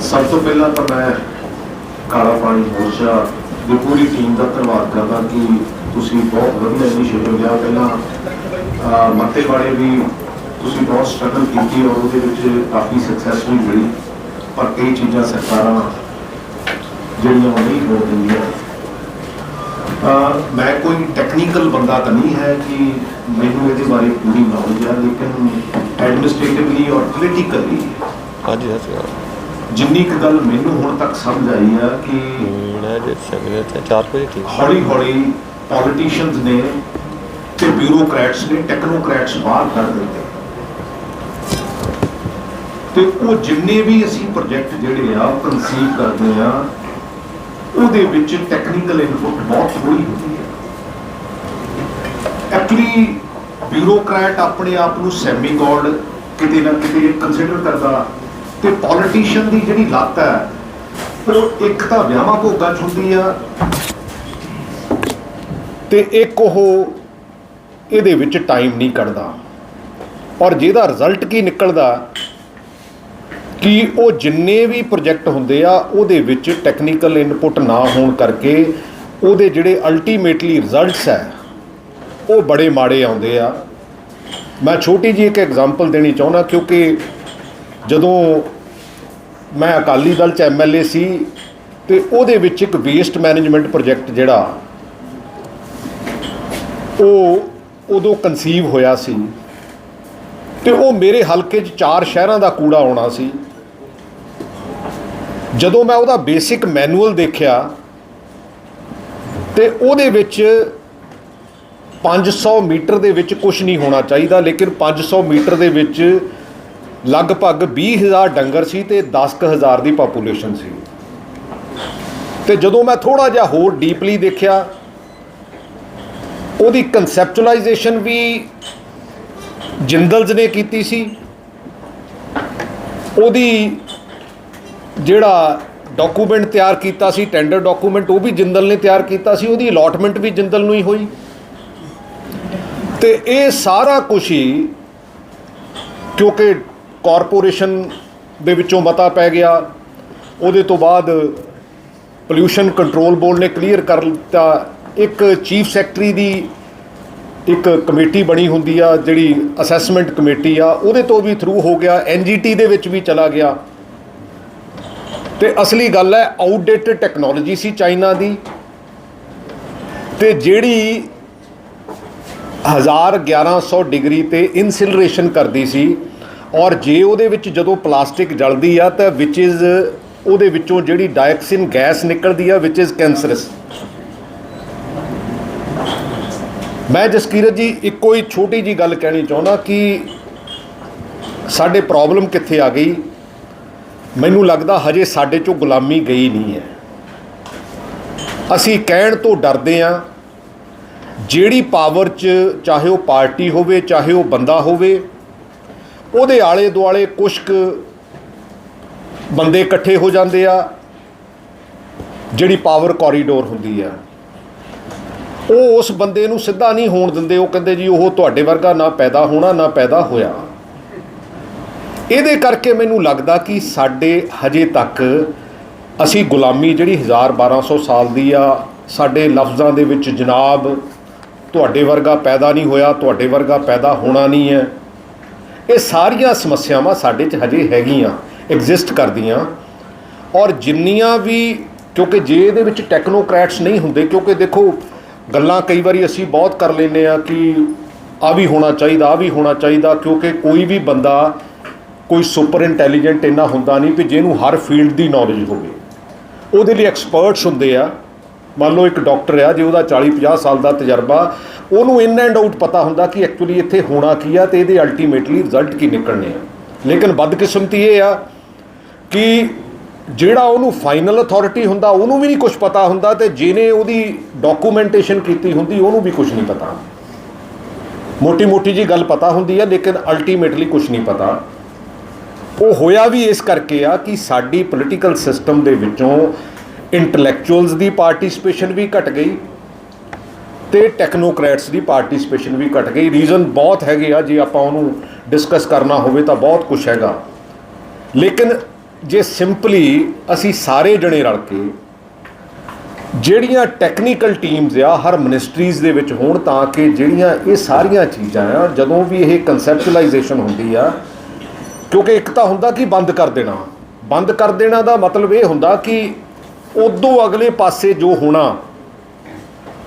ਸਭ ਤੋਂ ਪਹਿਲਾਂ ਤਾਂ ਮੈਂ ਕਾਲਾ ਪਾਣੀ ਮੋਰਚਾ ਦੀ ਪੂਰੀ ਟੀਮ ਦਾ ਧੰਨਵਾਦ ਕਰਦਾ ਕਿ ਤੁਸੀਂ ਬਹੁਤ ਵਧੀਆ ਇਨੀਸ਼ੀਏਟਿਵ ਲਿਆ। ਪਹਿਲਾਂ ਮੱਤੇ ਵਾਲੇ ਵੀ ਤੁਸੀਂ ਬਹੁਤ ਸਟਰਗਲ ਕੀਤੀ ਔਰ ਉਹਦੇ ਵਿੱਚ ਕਾਫੀ ਸਕਸੈਸ ਵੀ ਮਿਲੀ। ਪਰ ਕਈ ਚੀਜ਼ਾਂ ਸਰਕਾਰਾਂ ਜਿਹੜੀਆਂ ਉਹ ਨਹੀਂ ਹੋ ਦਿੰਦੀਆਂ। ਅਹ, ਮੈਂ ਕੋਈ ਟੈਕਨੀਕਲ ਬੰਦਾ ਤਾਂ ਨਹੀਂ ਹੈ ਕਿ ਮੈਨੂੰ ਇਹਦੇ ਬਾਰੇ ਪੂਰੀ ਨੌਲੇਜ ਹੈ ਲੇਕਿਨ ਐਡਮਿਨਿਸਟ੍ਰੇਟਿਵਲੀ ਔਰ ਪੋਲੀਟੀਕਲੀ ਹਾਂਜੀ ਸ਼੍ਰੀ ਜਿੰਨੀ ਕੁ ਗੱਲ ਮੈਨੂੰ ਹੁਣ ਤੱਕ ਸਮਝ ਆਈ ਆ ਕਿ ਮੈਂ ਜੇ ਸਵੇਰੇ ਤੇ 4 ਵਜੇ ਠੀਕ ਹੌਲੀ ਹੌਲੀ ਪੋਲੀਟੀਸ਼ੀਅਨਸ ਨੇ ਤੇ ਬਿਊਰੋਕਰੈਟਸ ਨੇ ਟੈਕਨੋਕਰੈਟਸ ਬਾਹਰ ਕਰ ਦਿੱਤੇ। ਤੇ ਉਹ ਜਿੰਨੇ ਵੀ ਅਸੀਂ ਪ੍ਰੋਜੈਕਟ ਜਿਹੜੇ ਆ ਕਨਸੀਵ ਕਰਦੇ ਆ ਉਹਦੇ ਵਿੱਚ ਟੈਕਨੀਕਲ ਇਨਪੁਟ ਬਹੁਤ ਥੋੜੀ ਹੁੰਦੀ ਹੈ। ਐਕਚੁਅਲੀ ਬਿਊਰੋਕਰੈਟ ਆਪਣੇ ਆਪ ਨੂੰ ਸੈਮੀ ਗੋਡ ਕਿਤੇ ਨਾ ਕਿਤੇ ਕੰਸੀਡਰ ਕਰਦਾ। ਤੇ ਪੋਲੀਟੀਸ਼ੀਅਨ ਦੀ ਜਿਹੜੀ ਲੱਤ ਹੈ ਉਹ ਇੱਕ ਤਾਂ ਵਿਆਹਾਂ ਭੋਗਾਂ 'ਚ ਹੁੰਦੀ ਆ ਤੇ ਇੱਕ ਉਹ ਇਹਦੇ ਵਿੱਚ ਟਾਈਮ ਨਹੀਂ ਕੱਢਦਾ। ਔਰ ਜਿਹਦਾ ਰਿਜ਼ਲਟ ਕੀ ਨਿਕਲਦਾ? ਕਿ ਉਹ ਜਿੰਨੇ ਵੀ ਪ੍ਰੋਜੈਕਟ ਹੁੰਦੇ ਆ, ਉਹਦੇ ਵਿੱਚ ਟੈਕਨੀਕਲ ਇਨਪੁਟ ਨਾ ਹੋਣ ਕਰਕੇ ਉਹਦੇ ਜਿਹੜੇ ਅਲਟੀਮੇਟਲੀ ਰਿਜ਼ਲਟਸ ਹੈ, ਉਹ ਬੜੇ ਮਾੜੇ ਆਉਂਦੇ ਆ। ਮੈਂ ਛੋਟੀ ਜੀ ਇੱਕ ਐਗਜ਼ਾਮਪਲ ਦੇਣੀ ਚਾਹੁੰਦਾ, ਕਿਉਂਕਿ ਜਦੋਂ ਮੈਂ ਅਕਾਲੀ ਦਲ ਚ ਐਮਐਲਏ ਸੀ ਤੇ ਉਹਦੇ ਵਿੱਚ ਇੱਕ ਵੇਸਟ ਮੈਨੇਜਮੈਂਟ ਪ੍ਰੋਜੈਕਟ ਜਿਹੜਾ, ਉਹ ਉਦੋਂ ਕਨਸੀਵ ਹੋਇਆ ਸੀ ਤੇ ਉਹ ਮੇਰੇ ਹਲਕੇ 'ਚ ਚਾਰ ਸ਼ਹਿਰਾਂ ਦਾ ਕੂੜਾ ਆਉਣਾ ਸੀ। ਜਦੋਂ ਮੈਂ ਉਹਦਾ ਬੇਸਿਕ ਮੈਨੂਅਲ ਦੇਖਿਆ ਤੇ ਉਹਦੇ ਵਿੱਚ 500 ਮੀਟਰ ਦੇ ਵਿੱਚ ਕੁਝ ਨਹੀਂ ਹੋਣਾ ਚਾਹੀਦਾ, ਲੇਕਿਨ 500 ਮੀਟਰ ਦੇ ਵਿੱਚ ਲਗਭਗ 20000 ਡੰਗਰ ਸੀ ਤੇ 10000 ਦੀ ਪਾਪੂਲੇਸ਼ਨ ਸੀ। ਤੇ ਜਦੋਂ ਮੈਂ ਥੋੜਾ ਜਿਹਾ ਹੋਰ ਡੀਪਲੀ ਦੇਖਿਆ, ਉਹਦੀ ਕਨਸੈਪਚੁਅਲਾਈਜੇਸ਼ਨ ਵੀ ਜਿੰਦਲਜ਼ ਨੇ ਕੀਤੀ ਸੀ। ਉਹਦੀ ਜਿਹੜਾ ਡਾਕੂਮੈਂਟ ਤਿਆਰ ਕੀਤਾ ਸੀ ਟੈਂਡਰ ਡਾਕੂਮੈਂਟ ਉਹ ਵੀ ਜਿੰਦਲ ਨੇ ਤਿਆਰ ਕੀਤਾ ਸੀ, ਉਹਦੀ ਅਲਾਟਮੈਂਟ ਵੀ ਜਿੰਦਲ ਨੂੰ ਹੀ ਹੋਈ। ਤੇ ਇਹ ਸਾਰਾ ਕੁਝ ਹੀ, ਕਿਉਂਕਿ ਕਾਰਪੋਰੇਸ਼ਨ ਦੇ ਵਿੱਚੋਂ ਮਤਾ ਪੈ ਗਿਆ। ਉਹਦੇ ਤੋਂ ਬਾਅਦ ਪੋਲਿਊਸ਼ਨ ਕੰਟਰੋਲ ਬੋਰਡ ਨੇ ਕਲੀਅਰ ਕਰ ਦਿੱਤਾ। ਇੱਕ ਚੀਫ ਸੈਕਟਰੀ ਦੀ ਇੱਕ ਕਮੇਟੀ ਬਣੀ ਹੁੰਦੀ ਆ, ਜਿਹੜੀ ਅਸੈਸਮੈਂਟ ਕਮੇਟੀ ਆ, ਉਹਦੇ ਤੋਂ ਵੀ ਥਰੂ ਹੋ ਗਿਆ। ਐਨਜੀਟੀ ਦੇ ਵਿੱਚ ਵੀ ਚਲਾ ਗਿਆ। ਤੇ ਅਸਲੀ ਗੱਲ ਹੈ ਆਊਟਡੇਟਡ ਟੈਕਨੋਲੋਜੀ ਸੀ ਚਾਈਨਾ ਦੀ। ਤੇ ਜਿਹੜੀ 1100 ਡਿਗਰੀ ਤੇ ਇਨਸਿਲਰੇਸ਼ਨ ਕਰਦੀ ਸੀ ਔਰ ਜੇ ਉਹਦੇ ਵਿੱਚ ਜਦੋਂ ਪਲਾਸਟਿਕ ਜਲਦੀ ਆ, ਤਾਂ ਵਿਚ ਇਜ਼ ਉਹਦੇ ਵਿੱਚੋਂ ਜਿਹੜੀ ਡਾਇਆਕਸਿਨ ਗੈਸ ਨਿਕਲਦੀ ਆ ਵਿਚ ਇਜ਼ ਕੈਂਸਰਸ ਮੈਂ ਜਸਕੀਰਤ ਜੀ, ਇੱਕੋ ਹੀ ਛੋਟੀ ਜੀ ਗੱਲ ਕਹਿਣੀ ਚਾਹੁੰਦਾ ਕਿ ਸਾਡੇ ਪ੍ਰੋਬਲਮ ਕਿੱਥੇ ਆ ਗਈ? ਮੈਨੂੰ ਲੱਗਦਾ ਹਜੇ ਸਾਡੇ ਚੋਂ ਗੁਲਾਮੀ ਗਈ ਨਹੀਂ ਹੈ। ਅਸੀਂ ਕਹਿਣ ਤੋਂ ਡਰਦੇ ਆ ਜਿਹੜੀ ਪਾਵਰ 'ਚ ਚਾਹੇ ਉਹ ਪਾਰਟੀ ਹੋਵੇ, ਚਾਹੇ ਉਹ ਬੰਦਾ ਹੋਵੇ ਉਹਦੇ ਆਲੇ ਦੁਆਲੇ ਕੁਛ ਕੁ ਬੰਦੇ ਇਕੱਠੇ ਹੋ ਜਾਂਦੇ ਆ, ਜਿਹੜੀ ਪਾਵਰ ਕੋਰੀਡੋਰ ਹੁੰਦੀ ਆ। ਉਹ ਉਸ ਬੰਦੇ ਨੂੰ ਸਿੱਧਾ ਨਹੀਂ ਹੋਣ ਦਿੰਦੇ, ਉਹ ਕਹਿੰਦੇ ਜੀ ਉਹ ਤੁਹਾਡੇ ਵਰਗਾ ਨਾ ਪੈਦਾ ਹੋਣਾ, ਨਾ ਪੈਦਾ ਹੋਇਆ। ਇਹਦੇ ਕਰਕੇ ਮੈਨੂੰ ਲੱਗਦਾ ਕਿ ਸਾਡੇ ਹਜੇ ਤੱਕ ਅਸੀਂ ਗੁਲਾਮੀ ਜਿਹੜੀ 1000 1200 ਸਾਲ ਦੀ ਆ, ਸਾਡੇ ਲਫ਼ਜ਼ਾਂ ਦੇ ਵਿੱਚ ਜਨਾਬ, ਤੁਹਾਡੇ ਵਰਗਾ ਪੈਦਾ ਨਹੀਂ ਹੋਇਆ, ਤੁਹਾਡੇ ਵਰਗਾ ਪੈਦਾ ਹੋਣਾ ਨਹੀਂ ਹੈ। ਇਹ ਸਾਰੀਆਂ ਸਮੱਸਿਆਵਾਂ ਸਾਡੇ 'ਚ ਹਜੇ ਹੈਗੀਆਂ ਐਗਜ਼ਿਸਟ ਕਰਦੀਆਂ। ਔਰ ਜਿੰਨੀਆਂ ਵੀ, ਕਿਉਂਕਿ ਜੇ ਇਹਦੇ ਵਿੱਚ ਟੈਕਨੋਕ੍ਰੈਟਸ ਨਹੀਂ ਹੁੰਦੇ, ਕਿਉਂਕਿ ਦੇਖੋ, ਗੱਲਾਂ ਕਈ ਵਾਰੀ ਅਸੀਂ ਬਹੁਤ ਕਰ ਲੈਂਦੇ ਆ ਕਿ ਆ ਵੀ ਹੋਣਾ ਚਾਹੀਦਾ, ਆ ਵੀ ਹੋਣਾ ਚਾਹੀਦਾ, ਕਿਉਂਕਿ ਕੋਈ ਵੀ ਬੰਦਾ ਕੋਈ ਸੁਪਰ ਇੰਟੈਲੀਜੈਂਟ ਇੰਨਾ ਹੁੰਦਾ ਨਹੀਂ ਕਿ ਜਿਹਨੂੰ ਹਰ ਫੀਲਡ ਦੀ ਨੌਲੇਜ ਹੋਵੇ। ਉਹਦੇ ਲਈ ਐਕਸਪਰਟਸ ਹੁੰਦੇ ਆ। ਮੰਨ ਲਓ ਇੱਕ ਡਾਕਟਰ ਆ, ਜੇ ਉਹਦਾ 40 50 ਸਾਲ ਦਾ ਤਜਰਬਾ ਉਹਨੂੰ ਇਨ ਐਂਡ ਆਊਟ ਪਤਾ ਹੁੰਦਾ ਕਿ ਐਕਚੁਅਲੀ ਇੱਥੇ ਹੋਣਾ ਕੀ ਆ ਤੇ ਇਹਦੇ ਅਲਟੀਮੇਟਲੀ ਰਿਜ਼ਲਟ ਕੀ ਨਿਕਲਣੇ ਆ। ਲੇਕਿਨ ਬਦਕਿਸਮਤੀ ਇਹ ਆ ਕਿ ਜਿਹੜਾ ਉਹਨੂੰ ਫਾਈਨਲ ਅਥਾਰਟੀ ਹੁੰਦਾ, ਉਹਨੂੰ ਵੀ ਨਹੀਂ ਕੁਝ ਪਤਾ ਹੁੰਦਾ ਤੇ ਜਿਹਨੇ ਉਹਦੀ ਡਾਕੂਮੈਂਟੇਸ਼ਨ ਕੀਤੀ ਹੁੰਦੀ, ਉਹਨੂੰ ਵੀ ਕੁਝ ਨਹੀਂ ਪਤਾ। ਮੋਟੀ ਮੋਟੀ ਜੀ ਗੱਲ ਪਤਾ ਹੁੰਦੀ ਹੈ ਲੇਕਿਨ ਅਲਟੀਮੇਟਲੀ ਕੁਝ ਨਹੀਂ ਪਤਾ। ਉਹ ਹੋਇਆ ਵੀ ਇਸ ਕਰਕੇ ਆ ਕਿ ਸਾਡੀ ਪੋਲੀਟੀਕਲ ਸਿਸਟਮ ਦੇ ਵਿੱਚੋਂ ਇੰਟੈਲੈਕਚੁਅਲਸ ਦੀ ਪਾਰਟਿਸਿਪੇਸ਼ਨ ਵੀ ਘਟ ਗਈ। ਤੇ ਟੈਕਨੋਕ੍ਰੈਟਸ ਦੀ ਪਾਰਟਿਸਿਪੇਸ਼ਨ ਵੀ ਘਟ ਗਈ। ਰੀਜ਼ਨ ਬਹੁਤ ਹੈਗੇ ਆ, ਜੇ ਆਪਾਂ ਉਹਨੂੰ ਡਿਸਕਸ ਕਰਨਾ ਹੋਵੇ ਤਾਂ ਬਹੁਤ ਕੁਝ ਹੈਗਾ। ਲੇਕਿਨ ਜੇ ਸਿੰਪਲੀ ਅਸੀਂ ਸਾਰੇ ਜਣੇ ਰਲ ਕੇ ਜਿਹੜੀਆਂ ਟੈਕਨੀਕਲ ਟੀਮਸ ਆ, ਹਰ ਮਿਨਿਸਟਰੀਜ਼ ਦੇ ਵਿੱਚ ਹੋਣ ਤਾਂ ਕਿ ਜਿਹੜੀਆਂ ਇਹ ਸਾਰੀਆਂ ਚੀਜ਼ਾਂ ਆ, ਜਦੋਂ ਵੀ ਇਹ ਕਨਸੈਪਚੁਅਲਾਈਜੇਸ਼ਨ ਹੁੰਦੀ ਆ, ਕਿਉਂਕਿ ਇੱਕ ਤਾਂ ਹੁੰਦਾ ਕਿ ਬੰਦ ਕਰ ਦੇਣਾ। ਬੰਦ ਕਰ ਦੇਣਾ ਦਾ ਮਤਲਬ ਇਹ ਹੁੰਦਾ ਕਿ ਉਦੋਂ ਅਗਲੇ ਪਾਸੇ ਜੋ ਹੋਣਾ,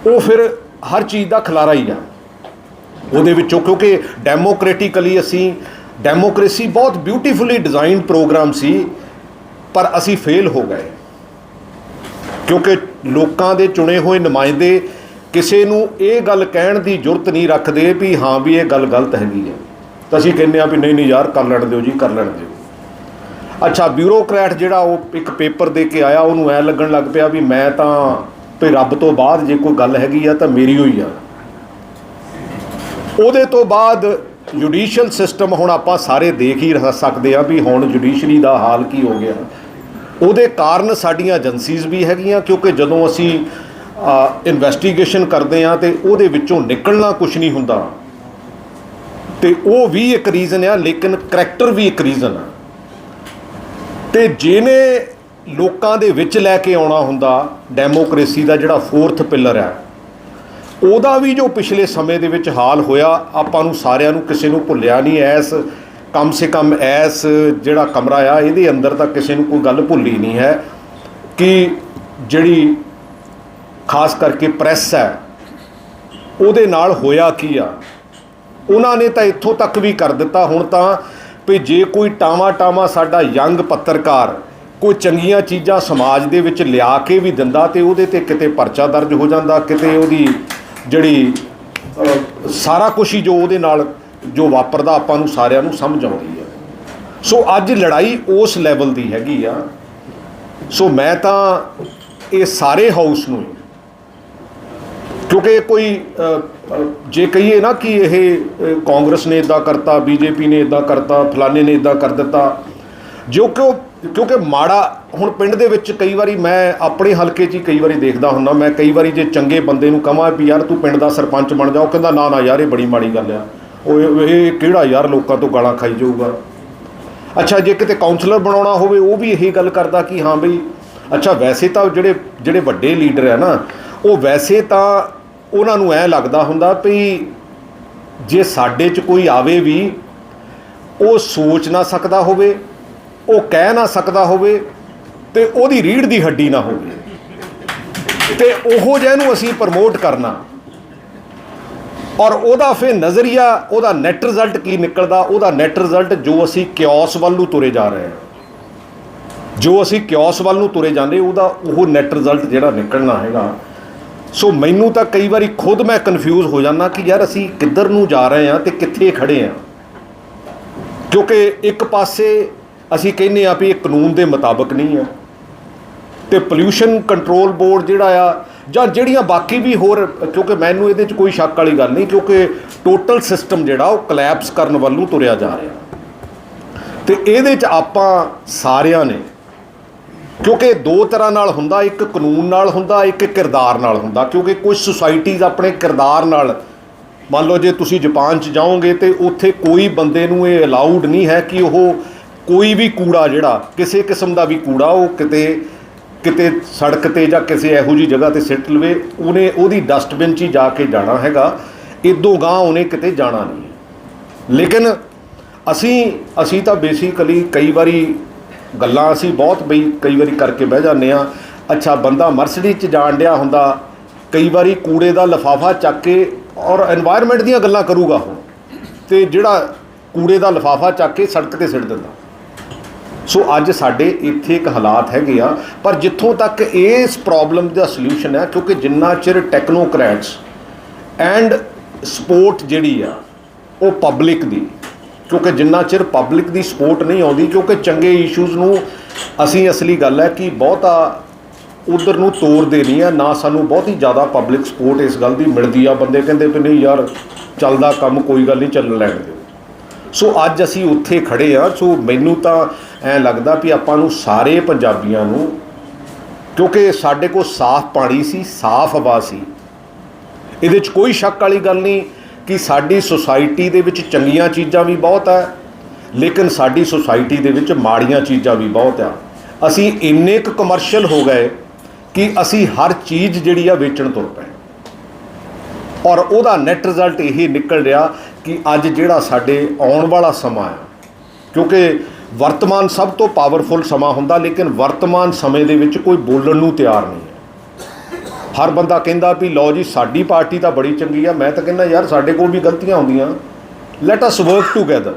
ਉਹ ਫਿਰ ਹਰ ਚੀਜ਼ ਦਾ ਖਲਾਰਾ ਹੀ ਆ। ਉਹਦੇ ਵਿੱਚੋਂ ਕਿਉਂਕਿ ਡੈਮੋਕ੍ਰੈਟਿਕਲੀ ਅਸੀਂ ਡੈਮੋਕ੍ਰੇਸੀ ਬਹੁਤ ਬਿਊਟੀਫੁਲੀ ਡਿਜ਼ਾਈਨਡ ਪ੍ਰੋਗਰਾਮ ਸੀ, ਪਰ ਅਸੀਂ ਫੇਲ ਹੋ ਗਏ। ਕਿਉਂਕਿ ਲੋਕਾਂ ਦੇ ਚੁਣੇ ਹੋਏ ਨੁਮਾਇੰਦੇ ਕਿਸੇ ਨੂੰ ਇਹ ਗੱਲ ਕਹਿਣ ਦੀ ਜ਼ਰੂਰਤ ਨਹੀਂ ਰੱਖਦੇ ਵੀ ਹਾਂ ਵੀ ਇਹ ਗੱਲ ਗਲਤ ਹੈਗੀ ਹੈ ਤਾਂ ਅਸੀਂ ਕਹਿੰਦੇ ਆ ਵੀ ਨਹੀਂ ਨਹੀਂ ਯਾਰ ਕਰ ਲੈਣ ਦਿਓ ਜੀ, ਕਰ ਲੈਣ ਦਿਓ। ਅੱਛਾ ਬਿਊਰੋਕਰੈਟ ਜਿਹੜਾ ਉਹ ਇੱਕ ਪੇਪਰ ਦੇ ਕੇ ਆਇਆ, ਉਹਨੂੰ ਐ ਲੱਗਣ ਲੱਗ ਪਿਆ ਵੀ ਮੈਂ ਤਾਂ ਵੀ ਰੱਬ ਤੋਂ ਬਾਅਦ ਜੇ ਕੋਈ ਗੱਲ ਹੈਗੀ ਆ ਤਾਂ ਮੇਰੀ ਹੋਈ ਆ। ਉਹਦੇ ਤੋਂ ਬਾਅਦ ਜੁਡੀਸ਼ੀਅਲ ਸਿਸਟਮ ਹੁਣ ਆਪਾਂ ਸਾਰੇ ਦੇਖ ਹੀ ਰਹ ਸਕਦੇ ਆ ਵੀ ਹੁਣ ਜੁਡੀਸ਼ਰੀ ਦਾ ਹਾਲ ਕੀ ਹੋ ਗਿਆ। ਉਹਦੇ ਕਾਰਨ ਸਾਡੀਆਂ ਏਜੰਸੀਜ਼ ਵੀ ਹੈਗੀਆਂ ਕਿਉਂਕਿ ਜਦੋਂ ਅਸੀਂ ਇਨਵੈਸਟੀਗੇਸ਼ਨ ਕਰਦੇ ਆ ਤੇ ਉਹਦੇ ਵਿੱਚੋਂ ਨਿਕਲਣਾ ਕੁਝ ਨਹੀਂ ਹੁੰਦਾ। ਤੇ ਉਹ ਵੀ ਇੱਕ ਰੀਜ਼ਨ ਆ, ਲੇਕਿਨ ਕਰੈਕਟਰ ਵੀ ਇੱਕ ਰੀਜ਼ਨ ਆ। ਤੇ ਜਿਹਨੇ ਲੋਕਾਂ ਦੇ ਵਿੱਚ ਲੈ ਕੇ ਆਉਣਾ ਹੁੰਦਾ ਡੈਮੋਕ੍ਰੇਸੀ ਦਾ ਜਿਹੜਾ ਫੋਰਥ ਪਿਲਰ ਹੈ। ਉਹਦਾ ਵੀ ਜੋ ਪਿਛਲੇ ਸਮੇਂ ਦੇ ਵਿੱਚ ਹਾਲ ਹੋਇਆ, ਆਪਾਂ ਨੂੰ ਸਾਰਿਆਂ ਨੂੰ ਕਿਸੇ ਨੂੰ ਭੁੱਲਿਆ ਨਹੀਂ ਐਸ, ਕਮ ਸੇ ਕਮ ਐਸ ਜਿਹੜਾ ਕਮਰਾ ਆ, ਇਹਦੇ ਅੰਦਰ ਤਾਂ ਕਿਸੇ ਨੂੰ ਕੋਈ ਗੱਲ ਭੁੱਲੀ ਨਹੀਂ ਹੈ ਕਿ ਜਿਹੜੀ ਖਾਸ ਕਰਕੇ ਪ੍ਰੈਸ ਹੈ, ਉਹਦੇ ਨਾਲ ਹੋਇਆ ਕੀ ਆ। ਉਹਨਾਂ ਨੇ ਤਾਂ ਇੱਥੋਂ ਤੱਕ ਵੀ ਕਰ ਦਿੱਤਾ, ਹੁਣ ਤਾਂ ਵੀ ਜੇ ਕੋਈ ਟਾਵਾ ਟਾਵਾ ਸਾਡਾ ਯੰਗ ਪੱਤਰਕਾਰ ਕੋਈ ਚੰਗੀਆਂ ਚੀਜ਼ਾਂ ਸਮਾਜ ਦੇ ਵਿੱਚ ਲਿਆ ਕੇ ਵੀ ਦਿੰਦਾ ਤੇ ਉਹਦੇ ਤੇ ਕਿਤੇ ਪਰਚਾ ਦਰਜ ਹੋ ਜਾਂਦਾ, ਕਿਤੇ ਉਹਦੀ ਜਿਹੜੀ ਸਾਰਾ ਕੁਝ ਹੀ ਜੋ ਉਹਦੇ ਨਾਲ ਜੋ ਵਾਪਰਦਾ ਆਪਾਂ ਨੂੰ ਸਾਰਿਆਂ ਨੂੰ ਸਮਝ ਆਉਂਦੀ ਹੈ। ਸੋ ਅੱਜ ਲੜਾਈ ਉਸ ਲੈਵਲ ਦੀ ਹੈਗੀ ਆ। ਸੋ ਮੈਂ ਤਾਂ ਇਹ ਸਾਰੇ ਹਾਊਸ ਨੂੰ ਕਿਉਂਕਿ ਕੋਈ ਜੇ ਕਹੀਏ ਨਾ ਕਿ ਇਹ ਕਾਂਗਰਸ ਨੇ ਇਦਾਂ ਕਰਤਾ, ਬੀਜੇਪੀ ਨੇ ਇਦਾਂ ਕਰਤਾ, ਫਲਾਣੇ ਨੇ ਇਦਾਂ ਕਰ ਦਿੱਤਾ, ਜੋ ਕਿ ਉਹ- ਕਿਉਂਕਿ ਮਾੜਾ ਹੁਣ ਪਿੰਡ ਦੇ ਵਿੱਚ ਕਈ ਵਾਰੀ ਮੈਂ ਆਪਣੇ ਹਲਕੇ 'ਚ ਹੀ ਕਈ ਵਾਰੀ ਦੇਖਦਾ ਹੁੰਦਾ, ਮੈਂ ਕਈ ਵਾਰੀ ਜੇ ਚੰਗੇ ਬੰਦੇ ਨੂੰ ਕਹਾਂ ਵੀ ਯਾਰ ਤੂੰ ਪਿੰਡ ਦਾ ਸਰਪੰਚ ਬਣ ਜਾ, ਉਹ ਕਹਿੰਦਾ ਨਾ ਨਾ ਯਾਰ ਇਹ ਬੜੀ ਮਾੜੀ ਗੱਲ ਆ। ਉਹ ਇਹ ਕਿਹੜਾ ਯਾਰ ਲੋਕਾਂ ਤੋਂ ਗਾਲਾਂ ਖਾਈ ਜਾਊਗਾ? ਅੱਛਾ, ਜੇ ਕਿਤੇ ਕਾਉਂਸਲਰ ਬਣਾਉਣਾ ਹੋਵੇ, ਉਹ ਵੀ ਇਹੀ ਗੱਲ ਕਰਦਾ ਕਿ ਹਾਂ ਬਈ, ਅੱਛਾ, ਵੈਸੇ ਤਾਂ ਜਿਹੜੇ ਜਿਹੜੇ ਵੱਡੇ ਲੀਡਰ ਆ ਨਾ, ਉਹ ਵੈਸੇ ਤਾਂ ਉਹਨਾਂ ਨੂੰ ਐ ਲੱਗਦਾ ਹੁੰਦਾ ਵੀ ਜੇ ਸਾਡੇ 'ਚ ਕੋਈ ਆਵੇ ਵੀ, ਉਹ ਸੋਚ ਨਾ ਸਕਦਾ ਹੋਵੇ ਉਹ ਕਹਿ ਨਾ ਸਕਦਾ ਹੋਵੇ ਤੇ ਉਹਦੀ ਰੀੜ ਦੀ ਹੱਡੀ ਨਾ ਹੋਵੇ। ਤੇ ਉਹੋ ਜਿਹੇ ਨੂੰ ਅਸੀਂ ਪ੍ਰਮੋਟ ਕਰਨਾ। ਔਰ ਉਹਦਾ ਫਿਰ ਨਜ਼ਰੀਆ, ਉਹਦਾ ਨੈਟ ਰਿਜ਼ਲਟ ਕੀ ਨਿਕਲਦਾ? ਉਹਦਾ ਨੈਟ ਰਿਜ਼ਲਟ ਜੋ ਅਸੀਂ ਕਿਓਸ ਵੱਲ ਨੂੰ ਤੁਰੇ ਜਾ ਰਹੇ ਹਾਂ। ਜੋ ਅਸੀਂ ਕਿਓਸ ਵੱਲ ਨੂੰ ਤੁਰੇ ਜਾਂਦੇ, ਉਹਦਾ ਉਹ ਨੈਟ ਰਿਜ਼ਲਟ ਜਿਹੜਾ ਨਿਕਲਣਾ ਹੈਗਾ। ਸੋ ਮੈਨੂੰ ਤਾਂ ਕਈ ਵਾਰੀ ਖੁਦ ਮੈਂ ਕਨਫਿਊਜ਼ ਹੋ ਜਾਂਦਾ ਕਿ ਯਾਰ ਅਸੀਂ ਕਿੱਧਰ ਨੂੰ ਜਾ ਰਹੇ ਹਾਂ ਤੇ ਕਿੱਥੇ ਖੜੇ ਹਾਂ। ਕਿਉਂਕਿ ਇੱਕ ਪਾਸੇ ਅਸੀਂ ਕਹਿੰਦੇ ਆ ਵੀ ਇਹ ਕਾਨੂੰਨ ਦੇ ਮੁਤਾਬਕ ਨਹੀਂ ਆ ਤੇ ਪੋਲਿਊਸ਼ਨ ਕੰਟਰੋਲ ਬੋਰਡ ਜਿਹੜਾ ਆ, ਜਾਂ ਜਿਹੜੀਆਂ ਬਾਕੀ ਵੀ ਹੋਰ, ਕਿਉਂਕਿ ਮੈਨੂੰ ਇਹਦੇ 'ਚ ਕੋਈ ਸ਼ੱਕ ਵਾਲੀ ਗੱਲ ਨਹੀਂ, ਕਿਉਂਕਿ ਟੋਟਲ ਸਿਸਟਮ ਜਿਹੜਾ ਉਹ ਕਲੈਪਸ ਕਰਨ ਵੱਲੋਂ ਤੁਰਿਆ ਜਾ ਰਿਹਾ। ਤੇ ਇਹਦੇ 'ਚ ਆਪਾਂ ਸਾਰਿਆਂ ਨੇ, ਕਿਉਂਕਿ ਦੋ ਤਰ੍ਹਾਂ ਨਾਲ ਹੁੰਦਾ, ਇੱਕ ਕਾਨੂੰਨ ਨਾਲ ਹੁੰਦਾ, ਇੱਕ ਕਿਰਦਾਰ ਨਾਲ ਹੁੰਦਾ, ਕਿਉਂਕਿ ਕੁਝ ਸੁਸਾਇਟੀਜ਼ ਆਪਣੇ ਕਿਰਦਾਰ ਨਾਲ, ਮੰਨ ਲਓ ਜੇ ਤੁਸੀਂ ਜਾਪਾਨ 'ਚ ਜਾਓਗੇ ਤੇ ਉੱਥੇ ਕੋਈ ਬੰਦੇ ਨੂੰ ਇਹ ਅਲਾਉਡ ਨਹੀਂ ਹੈ ਕਿ ਉਹ ਕੋਈ ਵੀ ਕੂੜਾ ਜਿਹੜਾ, ਕਿਸੇ ਕਿਸਮ ਦਾ ਵੀ ਕੂੜਾ, ਉਹ ਕਿਤੇ ਕਿਤੇ ਸੜਕ ਤੇ ਜਾਂ ਕਿਸੇ ਇਹੋ ਜੀ ਜਗ੍ਹਾ ਤੇ ਸਿੱਟ ਲਵੇ, ਉਹਨੇ, ਉਹਦੀ ਡਸਟਬਿਨ 'ਚ ਹੀ ਜਾ ਕੇ ਜਾਣਾ ਹੈਗਾ। ਇਦੋਂ ਗਾਂ ਉਹਨੇ ਕਿਤੇ ਜਾਣਾ ਨਹੀਂ। ਲੇਕਿਨ ਅਸੀਂ ਅਸੀਂ ਤਾਂ ਬੇਸਿਕਲੀ ਕਈ ਵਾਰੀ ਗੱਲਾਂ ਅਸੀਂ ਬਹੁਤ ਬਈ ਕਈ ਵਾਰੀ ਕਰਕੇ ਬਹਿ ਜਾਂਦੇ ਆ ਅੱਛਾ, ਬੰਦਾ ਮਰਸਡੀ 'ਚ ਜਾਣ ਡਿਆ ਹੁੰਦਾ, ਕਈ ਵਾਰੀ ਕੂੜੇ ਦਾ ਲਫਾਫਾ ਚੱਕ ਕੇ ਔਰ এনवायरमेंट ਦੀਆਂ ਗੱਲਾਂ ਕਰੂਗਾ ਉਹ। ਤੇ ਜਿਹੜਾ ਕੂੜੇ ਦਾ ਲਫਾਫਾ ਚੱਕ ਕੇ ਸੜਕ ਤੇ ਸਿੱਟ ਦਿੰਦਾ। ਸੋ ਅੱਜ ਸਾਡੇ ਇੱਥੇ ਇੱਕ ਹਾਲਾਤ ਹੈਗੇ ਆ, ਪਰ ਜਿੱਥੋਂ ਤੱਕ ਇਸ ਪ੍ਰੋਬਲਮ ਦਾ ਸੋਲੂਸ਼ਨ ਹੈ, ਕਿਉਂਕਿ ਜਿੰਨਾ ਚਿਰ ਟੈਕਨੋਕ੍ਰੈਟਸ ਐਂਡ ਸਪੋਰਟ ਜਿਹੜੀ ਆ, ਉਹ ਪਬਲਿਕ ਦੀ, ਕਿਉਂਕਿ ਜਿੰਨਾ ਚਿਰ ਪਬਲਿਕ ਦੀ ਸਪੋਰਟ ਨਹੀਂ ਆਉਂਦੀ, ਕਿਉਂਕਿ ਚੰਗੇ ਇਸ਼ੂਜ਼ ਨੂੰ ਅਸੀਂ ਅਸਲੀ ਗੱਲ ਹੈ ਕਿ ਬਹੁਤਾ ਉਧਰ ਨੂੰ ਤੋਰਦੇ ਨਹੀਂ ਆ, ਨਾ ਸਾਨੂੰ ਬਹੁਤੀ ਜ਼ਿਆਦਾ ਪਬਲਿਕ ਸਪੋਰਟ ਇਸ ਗੱਲ ਦੀ ਮਿਲਦੀ ਆ। ਬੰਦੇ ਕਹਿੰਦੇ ਵੀ ਨਹੀਂ ਯਾਰ, ਚੱਲਦਾ ਕੰਮ, ਕੋਈ ਗੱਲ ਨਹੀਂ, ਚੱਲਣ ਲੈਣ ਦਿਓ। ਸੋ ਅੱਜ ਅਸੀਂ ਉੱਥੇ ਖੜੇ ਆ, ਸੋ ਮੈਨੂੰ ਤਾਂ ਐ ਲੱਗਦਾ ਵੀ ਆਪਾਂ ਨੂੰ ਸਾਰੇ ਪੰਜਾਬੀਆਂ ਨੂੰ, ਕਿਉਂਕਿ ਸਾਡੇ ਕੋਲ ਸਾਫ਼ ਪਾਣੀ ਸੀ, ਸਾਫ਼ ਹਵਾ ਸੀ। ਇਹਦੇ 'ਚ ਕੋਈ ਸ਼ੱਕ ਵਾਲੀ ਗੱਲ ਨਹੀਂ ਕਿ ਸਾਡੀ ਸੁਸਾਇਟੀ ਦੇ ਵਿੱਚ ਚੰਗੀਆਂ ਚੀਜ਼ਾਂ ਵੀ ਬਹੁਤ ਹੈ ਲੇਕਿਨ ਸਾਡੀ ਸੁਸਾਇਟੀ ਦੇ ਵਿੱਚ ਮਾੜੀਆਂ ਚੀਜ਼ਾਂ ਵੀ ਬਹੁਤ ਆ। ਅਸੀਂ ਇੰਨੇ ਕੁ ਕਮਰਸ਼ੀਅਲ ਹੋ ਗਏ ਕਿ ਅਸੀਂ ਹਰ ਚੀਜ਼ ਜਿਹੜੀ ਆ ਵੇਚਣ ਤੁਰ ਪਏ। ਔਰ ਉਹਦਾ ਨੈਟ ਰਿਜ਼ਲਟ ਇਹ ਨਿਕਲ ਰਿਹਾ ਕਿ ਅੱਜ ਜਿਹੜਾ ਸਾਡੇ ਆਉਣ ਵਾਲਾ ਸਮਾਂ ਹੈ ਕਿਉਂਕਿ ਵਰਤਮਾਨ ਸਭ ਤੋਂ ਪਾਵਰਫੁਲ ਸਮਾਂ ਹੁੰਦਾ, ਲੇਕਿਨ ਵਰਤਮਾਨ ਸਮੇਂ ਦੇ ਵਿੱਚ ਕੋਈ ਬੋਲਣ ਨੂੰ ਤਿਆਰ ਨਹੀਂ ਹੈ। ਹਰ ਬੰਦਾ ਕਹਿੰਦਾ ਵੀ, ਲਓ ਜੀ, ਸਾਡੀ ਪਾਰਟੀ ਤਾਂ ਬੜੀ ਚੰਗੀ ਆ, ਮੈਂ ਤਾਂ ਕਹਿੰਦਾ, ਯਾਰ, ਸਾਡੇ ਕੋਲ ਵੀ ਗਲਤੀਆਂ ਹੁੰਦੀਆਂ। ਲੈਟ ਅਸ ਵਰਕ ਟੂਗੇਦਰ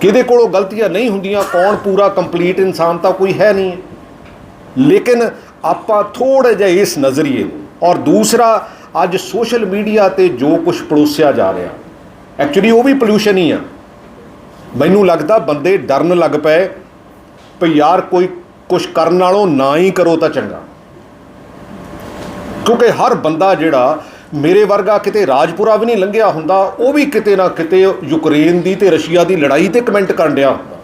ਕਿਹਦੇ ਕੋਲੋਂ ਗਲਤੀਆਂ ਨਹੀਂ ਹੁੰਦੀਆਂ, ਕੌਣ ਪੂਰਾ ਕੰਪਲੀਟ ਇਨਸਾਨ ਤਾਂ ਕੋਈ ਹੈ ਨਹੀਂ। ਲੇਕਿਨ ਆਪਾਂ ਥੋੜੇ ਜਿਹਾ ਇਸ ਨਜ਼ਰੀਏ ਨੂੰ, ਔਰ ਦੂਸਰਾ, ਅੱਜ ਸੋਸ਼ਲ ਮੀਡੀਆ ਤੇ ਜੋ ਕੁਝ ਪੜੋਸਿਆ ਜਾ ਰਿਹਾ ਐਕਚੁਅਲੀ ਉਹ ਵੀ ਪੋਲੂਸ਼ਨ ਹੀ ਆ। ਮੈਨੂੰ ਲੱਗਦਾ ਬੰਦੇ ਡਰਨ ਲੱਗ ਪਏ ਵੀ ਯਾਰ ਕੋਈ ਕੁਝ ਕਰਨ ਨਾਲੋਂ ਨਾ ਹੀ ਕਰੋ ਤਾਂ ਚੰਗਾ। ਕਿਉਂਕਿ ਹਰ ਬੰਦਾ ਜਿਹੜਾ ਮੇਰੇ ਵਰਗਾ ਕਿਤੇ ਰਾਜਪੁਰਾ ਵੀ ਨਹੀਂ ਲੰਘਿਆ ਹੁੰਦਾ, ਉਹ ਵੀ ਕਿਤੇ ਨਾ ਕਿਤੇ ਯੂਕਰੇਨ ਦੀ ਤੇ ਰਸ਼ੀਆ ਦੀ ਲੜਾਈ ਤੇ ਕਮੈਂਟ ਕਰਨ ਡਿਆ ਹੁੰਦਾ।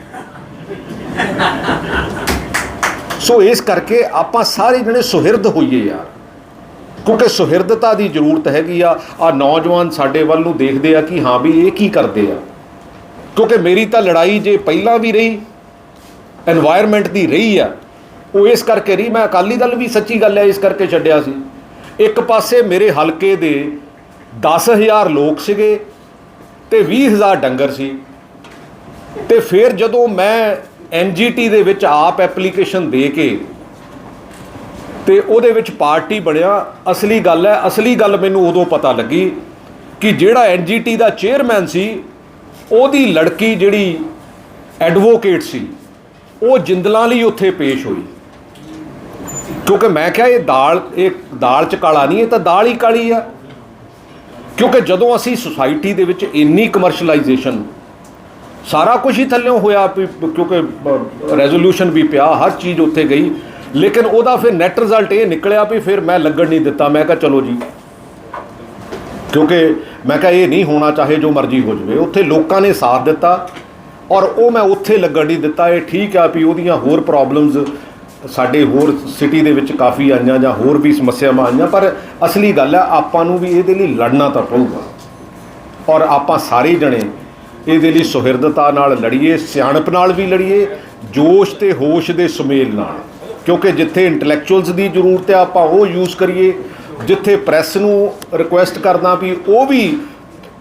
ਸੋ ਇਸ ਕਰਕੇ ਆਪਾਂ ਸਾਰੇ ਜਣੇ ਸੁਹਿਰਦ ਹੋਈਏ ਯਾਰ। ਕਿਉਂਕਿ ਸੁਹਿਰਦਤਾ ਦੀ ਜ਼ਰੂਰਤ ਹੈਗੀ ਆ ਆ ਨੌਜਵਾਨ ਸਾਡੇ ਵੱਲ ਨੂੰ ਦੇਖਦੇ ਆ ਕਿ ਹਾਂ ਵੀ ਇਹ ਕੀ ਕਰਦੇ ਆ। ਕਿਉਂਕਿ ਮੇਰੀ ਤਾਂ ਲੜਾਈ ਜੇ ਪਹਿਲਾਂ ਵੀ ਰਹੀ এনवायरमेंट ਦੀ ਰਹੀ ਆ, ਉਹ ਇਸ ਕਰਕੇ ਰਹੀ। ਮੈਂ ਅਕਾਲੀ ਦਲ ਵੀ ਸੱਚੀ ਗੱਲ ਹੈ, ਇਸ ਕਰਕੇ ਛੱਡਿਆ ਸੀ। ਇੱਕ ਪਾਸੇ ਮੇਰੇ ਹਲਕੇ ਦੇ 10000 ਲੋਕ ਸੀਗੇ ਤੇ 20000 ਡੰਗਰ ਸੀ। ਤੇ ਫਿਰ ਜਦੋਂ ਮੈਂ ਐਨਜੀਟੀ ਦੇ ਵਿੱਚ ਆਪ ਐਪਲੀਕੇਸ਼ਨ ਦੇ ਕੇ ਤੇ ਉਹਦੇ ਵਿੱਚ ਪਾਰਟੀ ਬਣਿਆ, ਅਸਲੀ ਗੱਲ ਹੈ, ਅਸਲੀ ਗੱਲ ਮੈਨੂੰ ਉਦੋਂ ਪਤਾ ਲੱਗੀ ਕਿ ਜਿਹੜਾ ਐਨਜੀਟੀ ਦਾ ਚੇਅਰਮੈਨ ਸੀ ਉਹਦੀ ਲੜਕੀ ਜਿਹੜੀ ਐਡਵੋਕੇਟ ਸੀ, ਉਹ ਜਿੰਦਲਾਂ ਲਈ ਉੱਥੇ ਪੇਸ਼ ਹੋਈ। ਕਿਉਂਕਿ ਮੈਂ ਕਿਹਾ ਇਹ ਦਾਲ ਇਹ ਦਾਲ ਚ ਕਾਲਾ ਨਹੀਂ, ਇਹ ਤਾਂ ਦਾਲ ਹੀ ਕਾਲੀ ਆ। ਕਿਉਂਕਿ ਜਦੋਂ ਅਸੀਂ ਸੁਸਾਇਟੀ ਦੇ ਵਿੱਚ ਇੰਨੀ ਕਮਰਸ਼ੀਅਲਾਈਜੇਸ਼ਨ ਸਾਰਾ ਕੁਝ ਹੀ ਥੱਲਿਓਂ ਹੋਇਆ ਵੀ, ਕਿਉਂਕਿ ਰੈਜ਼ੋਲੂਸ਼ਨ ਵੀ ਪਿਆ, ਹਰ ਚੀਜ਼ ਉੱਥੇ ਗਈ। ਲੇਕਿਨ ਉਹਦਾ ਫਿਰ ਨੈਟ ਰਿਜ਼ਲਟ ਇਹ ਨਿਕਲਿਆ ਵੀ ਫਿਰ ਮੈਂ ਲੱਗਣ ਨਹੀਂ ਦਿੱਤਾ। ਮੈਂ ਕਿਹਾ ਚਲੋ ਜੀ। ਕਿਉਂਕਿ ਮੈਂ ਕਿਹਾ ਇਹ ਨਹੀਂ ਹੋਣਾ ਚਾਹੇ ਜੋ ਮਰਜ਼ੀ ਹੋ ਜਾਵੇ। ਉੱਥੇ ਲੋਕਾਂ ਨੇ ਸਾਥ ਦਿੱਤਾ ਔਰ ਉਹ ਮੈਂ ਉੱਥੇ ਲੱਗਣ ਨਹੀਂ ਦਿੱਤਾ। ਇਹ ਠੀਕ ਆ ਵੀ ਉਹਦੀਆਂ ਹੋਰ ਪ੍ਰੋਬਲਮਸ ਸਾਡੇ ਹੋਰ ਸਿਟੀ ਦੇ ਵਿੱਚ ਕਾਫੀ ਆਈਆਂ ਜਾਂ ਹੋਰ ਵੀ ਸਮੱਸਿਆਵਾਂ ਆਈਆਂ, ਪਰ ਅਸਲੀ ਗੱਲ ਹੈ ਆਪਾਂ ਨੂੰ ਵੀ ਇਹਦੇ ਲਈ ਲੜਨਾ ਤਾਂ ਪਊਗਾ। ਔਰ ਆਪਾਂ ਸਾਰੇ ਜਣੇ ਇਹਦੇ ਲਈ ਸੁਹਿਰਦਤਾ ਨਾਲ ਲੜੀਏ, ਸਿਆਣਪ ਨਾਲ ਵੀ ਲੜੀਏ, ਜੋਸ਼ ਤੇ ਹੋਸ਼ ਦੇ ਸੁਮੇਲ ਨਾਲ। ਕਿਉਂਕਿ ਜਿੱਥੇ ਇੰਟੈਲੈਕਚੁਅਲਸ ਦੀ ਜ਼ਰੂਰਤ ਹੈ ਆਪਾਂ ਉਹ ਯੂਜ਼ ਕਰੀਏ ਜਿੱਥੇ ਪ੍ਰੈਸ ਨੂੰ ਰਿਕੁਐਸਟ ਕਰਦਾ ਵੀ ਉਹ ਵੀ,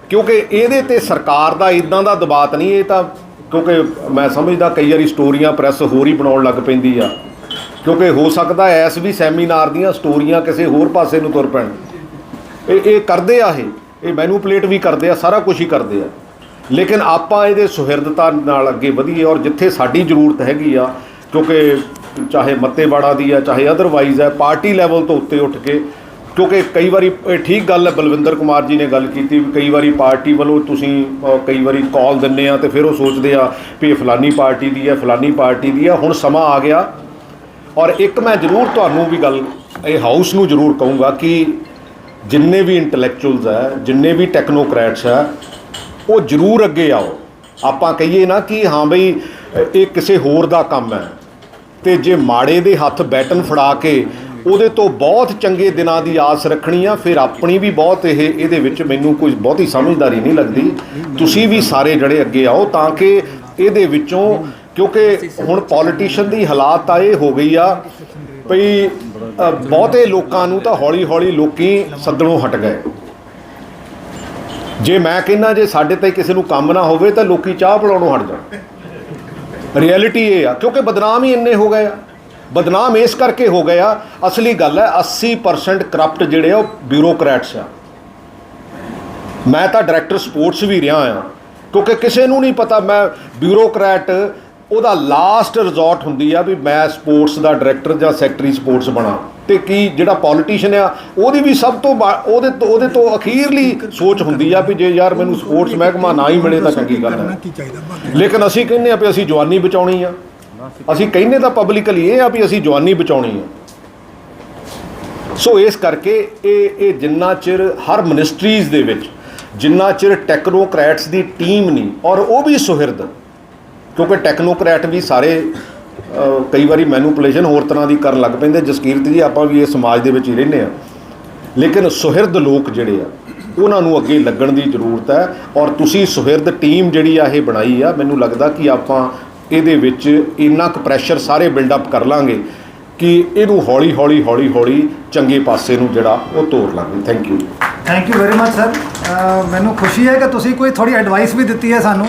ਕਿਉਂਕਿ ਇਹਦੇ ਤੇ ਸਰਕਾਰ ਦਾ ਇਦਾਂ ਦਾ ਦਬਾਅ ਤਾਂ ਨਹੀਂ, ਇਹ ਤਾਂ ਕਿਉਂਕਿ ਮੈਂ ਸਮਝਦਾ ਕਈ ਵਾਰੀ ਸਟੋਰੀਆਂ ਪ੍ਰੈਸ ਹੋਰ ਹੀ ਬਣਾਉਣ ਲੱਗ ਪੈਂਦੀ ਆ। ਕਿਉਂਕਿ ਹੋ ਸਕਦਾ ਐਸ ਵੀ ਸੈਮੀਨਾਰ ਦੀਆਂ ਸਟੋਰੀਆਂ ਕਿਸੇ ਹੋਰ ਪਾਸੇ ਨੂੰ ਤੁਰ ਪੈਣ। ਇਹ ਇਹ ਕਰਦੇ ਆ ਇਹ ਇਹ ਮੈਨੂਪਲੇਟ ਵੀ ਕਰਦੇ ਆ, ਸਾਰਾ ਕੁਝ ਹੀ ਕਰਦੇ ਆ। ਲੇਕਿਨ ਆਪਾਂ ਇਹਦੇ ਸੁਹਿਰਦਤਾ ਨਾਲ ਅੱਗੇ ਵਧੀਏ ਔਰ ਜਿੱਥੇ ਸਾਡੀ ਜ਼ਰੂਰਤ ਹੈਗੀ ਆ, ਕਿਉਂਕਿ ਚਾਹੇ ਮੱਤੇਵਾੜਾ ਦੀ ਆ, ਚਾਹੇ ਅਦਰਵਾਈਜ਼ ਹੈ ਪਾਰਟੀ ਲੈਵਲ ਤੋਂ ਉੱਤੇ ਉੱਠ ਕੇ ਕਿਉਂਕਿ ਕਈ ਵਾਰੀ ਇਹ ਠੀਕ ਗੱਲ ਹੈ ਬਲਵਿੰਦਰ ਕੁਮਾਰ ਜੀ ਨੇ ਗੱਲ ਕੀਤੀ ਵੀ ਕਈ ਵਾਰੀ ਪਾਰਟੀ ਵੱਲੋਂ ਤੁਸੀਂ ਅ, ਕਈ ਵਾਰੀ ਕਾਲ ਦਿੰਨੇ ਆ ਤੇ ਫਿਰ ਉਹ ਸੋਚਦੇ ਆ ਵੀ ਇਹ ਫਲਾਨੀ ਪਾਰਟੀ ਦੀ ਹੈ ਫਲਾਨੀ ਪਾਰਟੀ ਦੀ ਹੈ। ਹੁਣ ਸਮਾਂ ਆ ਗਿਆ ਔਰ ਇੱਕ ਮੈਂ ਜ਼ਰੂਰ ਤੁਹਾਨੂੰ ਵੀ ਗੱਲ ਇਹ ਹਾਊਸ ਨੂੰ ਜ਼ਰੂਰ ਕਹੂੰਗਾ ਕਿ ਜਿੰਨੇ ਵੀ ਇੰਟੈਲੈਕਚੁਅਲਸ ਹੈ ਜਿੰਨੇ ਵੀ ਟੈਕਨੋਕ੍ਰੈਟਸ ਹੈ ਉਹ ਜ਼ਰੂਰ ਅੱਗੇ ਆਓ। ਆਪਾਂ ਕਹੀਏ ਨਾ ਕਿ ਹਾਂ ਬਈ ਇਹ ਕਿਸੇ ਹੋਰ ਦਾ ਕੰਮ ਹੈ ਤੇ ਜੇ ਮਾੜੇ ਦੇ ਹੱਥ ਬੈਟਨ ਫੜਾ ਕੇ ਉਹਦੇ ਤੋਂ ਬਹੁਤ ਚੰਗੇ ਦਿਨਾਂ ਦੀ ਆਸ ਰੱਖਣੀ ਆ। ਫਿਰ ਆਪਣੀ ਵੀ ਬਹੁਤ ਇਹ, ਇਹਦੇ ਵਿੱਚ ਮੈਨੂੰ ਕੋਈ ਬਹੁਤੀ ਸਮਝਦਾਰੀ ਨਹੀਂ ਲੱਗਦੀ। ਤੁਸੀਂ ਵੀ ਸਾਰੇ ਜੜੇ ਅੱਗੇ ਆਓ ਤਾਂ ਕਿ ਇਹਦੇ ਵਿੱਚੋਂ, ਕਿਉਂਕਿ ਹੁਣ ਪੋਲੀਟੀਸ਼ੀਅਨ ਦੀ ਹਾਲਾਤ ਤਾਂ ਇਹ ਹੋ ਗਈ ਆ ਭਈ ਬਹੁਤੇ ਲੋਕਾਂ ਨੂੰ ਤਾਂ ਹੌਲੀ-ਹੌਲੀ ਲੋਕੀ ਸੱਦਣੋਂ ਹਟ ਗਏ। ਜੇ ਮੈਂ ਕਹਿੰਦਾ ਜੇ ਸਾਡੇ ਤੇ ਕਿਸੇ ਨੂੰ ਕੰਮ ਨਾ ਹੋਵੇ ਤਾਂ ਲੋਕੀ ਚਾਹ ਪਿਲਾਉਣੋਂ ਹਟ ਜਾਣ। ਰਿਐਲਿਟੀ ਇਹ ਆ, ਕਿਉਂਕਿ ਬਦਨਾਮ ਹੀ ਇੰਨੇ ਹੋ ਗਏ ਆ। ਬਦਨਾਮ ਇਸ ਕਰਕੇ ਹੋ ਗਏ ਆ ਅਸਲੀ ਗੱਲ ਹੈ 80% ਕਰਪਟ ਜਿਹੜੇ ਆ ਉਹ ਬਿਊਰੋਕਰੈਟਸ ਆ। ਮੈਂ ਤਾਂ ਡਾਇਰੈਕਟਰ ਸਪੋਰਟਸ ਵੀ ਰਿਹਾ ਆ ਕਿਉਂਕਿ ਕਿਸੇ ਨੂੰ ਨਹੀਂ ਪਤਾ ਮੈਂ ਬਿਊਰੋਕਰੈਟ ਉਹਦਾ ਲਾਸਟ ਰਿਜ਼ੋਰਟ ਹੁੰਦੀ ਆ ਵੀ ਮੈਂ ਸਪੋਰਟਸ ਦਾ ਡਾਇਰੈਕਟਰ ਜਾਂ ਸੈਕਟਰੀ ਸਪੋਰਟਸ ਬਣਾ। ਤੇ ਕੀ ਜਿਹੜਾ ਪੋਲੀਟੀਸ਼ੀਅਨ ਆ ਉਹਦੀ ਵੀ ਸਭ ਤੋਂ ਉਹਦੇ ਤੋਂ ਉਹਦੇ ਤੋਂ ਅਖੀਰਲੀ ਸੋਚ ਹੁੰਦੀ ਆ ਵੀ ਜੇ ਯਾਰ ਮੈਨੂੰ ਸਪੋਰਟਸ ਮਹਿਕਮਾ ਨਾ ਹੀ ਮਿਲੇ ਤਾਂ ਚੰਗੀ ਗੱਲ ਹੈ। ਲੇਕਿਨ ਅਸੀਂ ਕਹਿੰਦੇ ਆ ਵੀ ਅਸੀਂ ਜਵਾਨੀ ਬਚਾਉਣੀ ਆ। ਅਸੀਂ ਕਹਿੰਦੇ ਤਾਂ ਪਬਲਿਕਲੀ ਇਹ ਆ ਵੀ ਅਸੀਂ ਜਵਾਨੀ ਬਚਾਉਣੀ ਆ ਸੋ ਇਸ ਕਰਕੇ ਇਹ ਇਹ ਜਿੰਨਾ ਚਿਰ ਹਰ ਮਿਨਿਸਟਰੀਜ਼ ਦੇ ਵਿੱਚ, ਜਿੰਨਾ ਚਿਰ ਟੈਕਨੋਕ੍ਰੈਟਸ ਦੀ ਟੀਮ ਨਹੀਂ, ਔਰ ਉਹ ਵੀ ਸੁਹਿਰਦ, ਕਿਉਂਕਿ ਟੈਕਨੋਕ੍ਰੈਟ ਵੀ ਸਾਰੇ ਕਈ ਵਾਰੀ ਮੈਨੂਪੂਲੇਸ਼ਨ ਹੋਰ ਤਰ੍ਹਾਂ ਦੀ ਕਰਨ ਲੱਗ ਪੈਂਦੇ, ਜਸਕੀਰਤ ਜੀ, ਆਪਾਂ ਵੀ ਇਹ ਸਮਾਜ ਦੇ ਵਿੱਚ ਹੀ ਰਹਿੰਦੇ ਆ। ਲੇਕਿਨ ਸੁਹਿਰਦ ਲੋਕ ਜਿਹੜੇ ਆ, ਉਹਨਾਂ ਨੂੰ ਅੱਗੇ ਲੱਗਣ ਦੀ ਜ਼ਰੂਰਤ ਹੈ, ਔਰ ਤੁਸੀਂ ਸੁਹਿਰਦ ਟੀਮ ਜਿਹੜੀ ਆ, ਇਹ ਬਣਾਈ ਆ, ਮੈਨੂੰ ਲੱਗਦਾ ਕਿ ਆਪਾਂ ਇਹਦੇ ਵਿੱਚ ਇੰਨਾ ਕੁ ਪ੍ਰੈਸ਼ਰ ਸਾਰੇ ਬਿਲਡ ਅਪ ਕਰ ਲਾਂਗੇ ਕਿ ਇਹਨੂੰ ਹੌਲੀ ਹੌਲੀ ਹੌਲੀ ਹੌਲੀ ਚੰਗੇ ਪਾਸੇ ਨੂੰ ਜਿਹੜਾ ਉਹ ਤੋਰ ਲਾਂਗੇ। Thank you thank you very much sir ਮੈਨੂੰ ਖੁਸ਼ੀ ਹੈ ਕਿ ਤੁਸੀਂ ਕੋਈ ਥੋੜੀ ਐਡਵਾਈਸ ਵੀ ਦਿੱਤੀ ਹੈ ਸਾਨੂੰ,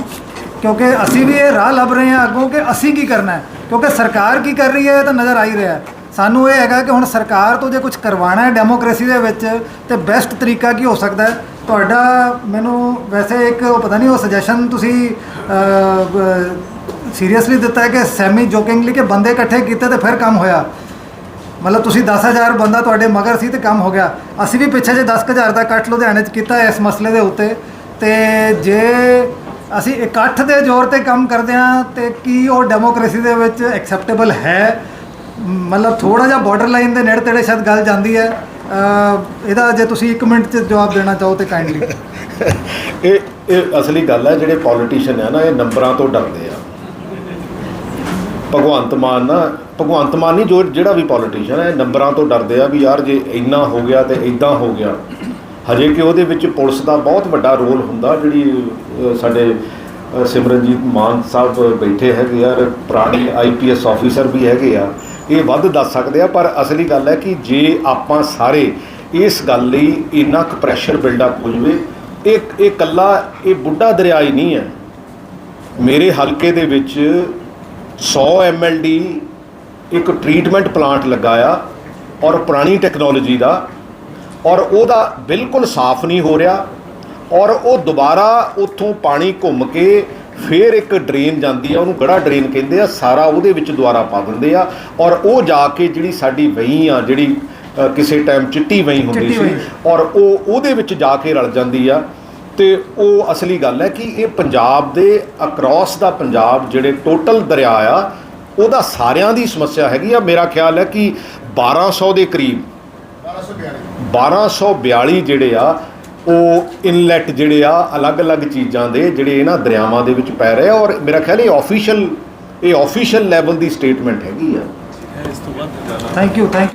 ਕਿਉਂਕਿ ਅਸੀਂ ਵੀ ਇਹ ਰਾਹ ਲੱਭ ਰਹੇ ਹਾਂ ਅੱਗੋਂ ਕਿ ਅਸੀਂ ਕੀ ਕਰਨਾ ਹੈ। ਕਿਉਂਕਿ ਸਰਕਾਰ ਕੀ ਕਰ ਰਹੀ ਹੈ, ਇਹ ਤਾਂ ਨਜ਼ਰ ਆ ਹੀ ਰਿਹਾ ਹੈ। ਸਾਨੂੰ ਇਹ ਹੈਗਾ ਕਿ ਹੁਣ ਸਰਕਾਰ ਤੋਂ ਜੇ ਕੁਝ ਕਰਵਾਉਣਾ ਹੈ ਡੈਮੋਕ੍ਰੇਸੀ ਦੇ ਵਿੱਚ, ਤੇ ਬੈਸਟ ਤਰੀਕਾ ਕੀ ਹੋ ਸਕਦਾ ਹੈ? ਤੁਹਾਡਾ ਮੈਨੂੰ ਵੈਸੇ ਇੱਕ ਉਹ ਪਤਾ ਨਹੀਂ, ਉਹ ਸੁਜੈਸ਼ਨ ਤੁਸੀਂ ਸੀਰੀਅਸਲੀ ਦਿੱਤਾ ਹੈ ਕਿ ਸੈਮੀ ਜੋਕਿੰਗਲੀ ਕਿ ਬੰਦੇ ਇਕੱਠੇ ਕੀਤੇ ਤੇ ਫਿਰ ਕੰਮ ਹੋਇਆ। ਮਤਲਬ ਤੁਸੀਂ 10000 ਬੰਦਾ ਤੁਹਾਡੇ ਮਗਰ ਸੀ ਤੇ ਕੰਮ ਹੋ ਗਿਆ। ਅਸੀਂ ਵੀ ਪਿੱਛੇ ਜੇ 10000 ਦਾ ਕੱਟ ਲੁਧਿਆਣੇ 'ਚ ਕੀਤਾ ਇਸ ਮਸਲੇ ਦੇ ਉੱਤੇ। ਤੇ ਜੇ ਅਸੀਂ ਇਕੱਠ ਦੇ ਜ਼ੋਰ ਤੇ ਕੰਮ ਕਰਦੇ ਹਾਂ, ਤੇ ਕੀ ਉਹ ਡੈਮੋਕ੍ਰੇਸੀ ਦੇ ਵਿੱਚ ਐਕਸੈਪਟੇਬਲ ਹੈ? ਮਤਲਬ ਥੋੜਾ ਜਿਹਾ ਬਾਰਡਰ ਲਾਈਨ ਦੇ ਨੇੜੇ ਤੇੜੇ ਸ਼ਾਇਦ ਗੱਲ ਜਾਂਦੀ ਹੈ। ਇਹਦਾ ਜੇ ਤੁਸੀਂ 1 ਮਿੰਟ 'ਚ ਜਵਾਬ ਦੇਣਾ ਚਾਹੋ ਤੇ ਕਾਈਂਡਲੀ ਇਹ ਇਹ ਅਸਲੀ ਗੱਲ ਹੈ, ਜਿਹੜੇ ਪੋਲੀਟੀਸ਼ੀਅਨ ਆ ਨਾ, ਇਹ ਨੰਬਰਾਂ ਤੋਂ ਡਰਦੇ ਆ। ਭਗਵੰਤ ਮਾਨ ਨਾ ਭਗਵੰਤ ਮਾਨ ਨਹੀਂ, ਜੋ ਜਿਹੜਾ ਵੀ ਪੋਲੀਟੀਸ਼ੀਅਨ ਹੈ ਇਹ ਨੰਬਰਾਂ ਤੋਂ ਡਰਦੇ ਆ ਵੀ ਯਾਰ ਜੇ ਇੰਨਾ ਹੋ ਗਿਆ ਤੇ ਇਦਾਂ ਹੋ ਗਿਆ। ਹਜੇ ਕਿ ਉਹਦੇ ਵਿੱਚ ਪੁਲਿਸ ਦਾ ਬਹੁਤ ਵੱਡਾ ਰੋਲ ਹੁੰਦਾ, ਜਿਹੜੀ ਸਾਡੇ ਸਿਮਰਨਜੀਤ ਮਾਨ ਸਾਹਿਬ ਬੈਠੇ ਹੈਗੇ ਯਾਰ ਪੁਰਾਣੇ ਆਈਪੀਐਸ ਆਫੀਸਰ ਵੀ ਹੈਗੇ ਆ, ਇਹ ਵੱਧ ਦੱਸ ਸਕਦੇ ਆ, ਪਰ ਅਸਲੀ ਗੱਲ ਹੈ ਕਿ ਜੇ ਆਪਾਂ ਸਾਰੇ ਇਸ ਗੱਲ ਲਈ ਇੰਨਾ ਕੁ ਪ੍ਰੈਸ਼ਰ ਬਿਲਡਅਪ ਹੋ ਜਵੇ, ਇਹ ਇਹ ਕੱਲਾ ਇਹ ਬੁੱਢਾ ਦਰਿਆ ਹੀ ਨਹੀਂ ਹੈ। ਮੇਰੇ ਹਲਕੇ ਦੇ ਵਿੱਚ 100 ਐਮਐਲਡੀ ਇੱਕ ਟ੍ਰੀਟਮੈਂਟ ਪਲਾਂਟ ਲਗਾਇਆ ਔਰ ਪੁਰਾਣੀ ਟੈਕਨੋਲੋਜੀ ਦਾ ਔਰ ਉਹਦਾ ਬਿਲਕੁਲ ਸਾਫ਼ ਨਹੀਂ ਹੋ ਰਿਹਾ ਔਰ ਉਹ ਦੁਬਾਰਾ ਉੱਥੋਂ ਪਾਣੀ ਘੁੰਮ ਕੇ ਫੇਰ ਇੱਕ ਡਰੇਨ ਜਾਂਦੀ ਆ ਉਹਨੂੰ ਗੜਾ ਡਰੇਨ ਕਹਿੰਦੇ ਆ ਸਾਰਾ ਉਹਦੇ ਵਿੱਚ ਦੁਬਾਰਾ ਪਾ ਦਿੰਦੇ ਆ ਔਰ ਉਹ ਜਾ ਕੇ ਜਿਹੜੀ ਸਾਡੀ ਵਹੀਂ ਆ ਜਿਹੜੀ ਕਿਸੇ ਟਾਈਮ ਚਿੱਟੀ ਵਹੀਂ ਹੁੰਦੀ ਸੀ। ਔਰ ਉਹ ਉਹਦੇ ਵਿੱਚ ਜਾ ਕੇ ਰਲ ਜਾਂਦੀ ਆ ਤੇ ਉਹ ਅਸਲੀ ਗੱਲ ਹੈ ਕਿ ਇਹ ਪੰਜਾਬ ਦੇ ਅਕ੍ਰੋਸ ਦਾ ਪੰਜਾਬ ਜਿਹੜੇ ਟੋਟਲ ਦਰਿਆ ਆ ਉਹਦਾ ਸਾਰਿਆਂ ਦੀ ਸਮੱਸਿਆ ਹੈਗੀ ਆ। ਮੇਰਾ ਖਿਆਲ ਹੈ ਕਿ 1200 ਦੇ ਕਰੀਬ 1242 ਜਿਹੜੇ ਆ ਉਹ ਇਨਲੈਟ ਜਿਹੜੇ ਆ ਅਲੱਗ-ਅਲੱਗ ਚੀਜ਼ਾਂ ਦੇ ਜਿਹੜੇ ਇਹਨਾਂ ਦਰਿਆਵਾਂ ਦੇ ਵਿੱਚ ਪੈ ਰਹੇ ਆ। ਔਰ ਮੇਰਾ ਖਿਆਲ ਇਹ ਆਫੀਸ਼ੀਅਲ ਇਹ ਆਫੀਸ਼ੀਅਲ ਲੈਵਲ ਦੀ ਸਟੇਟਮੈਂਟ ਹੈਗੀ ਆ। Thank you thank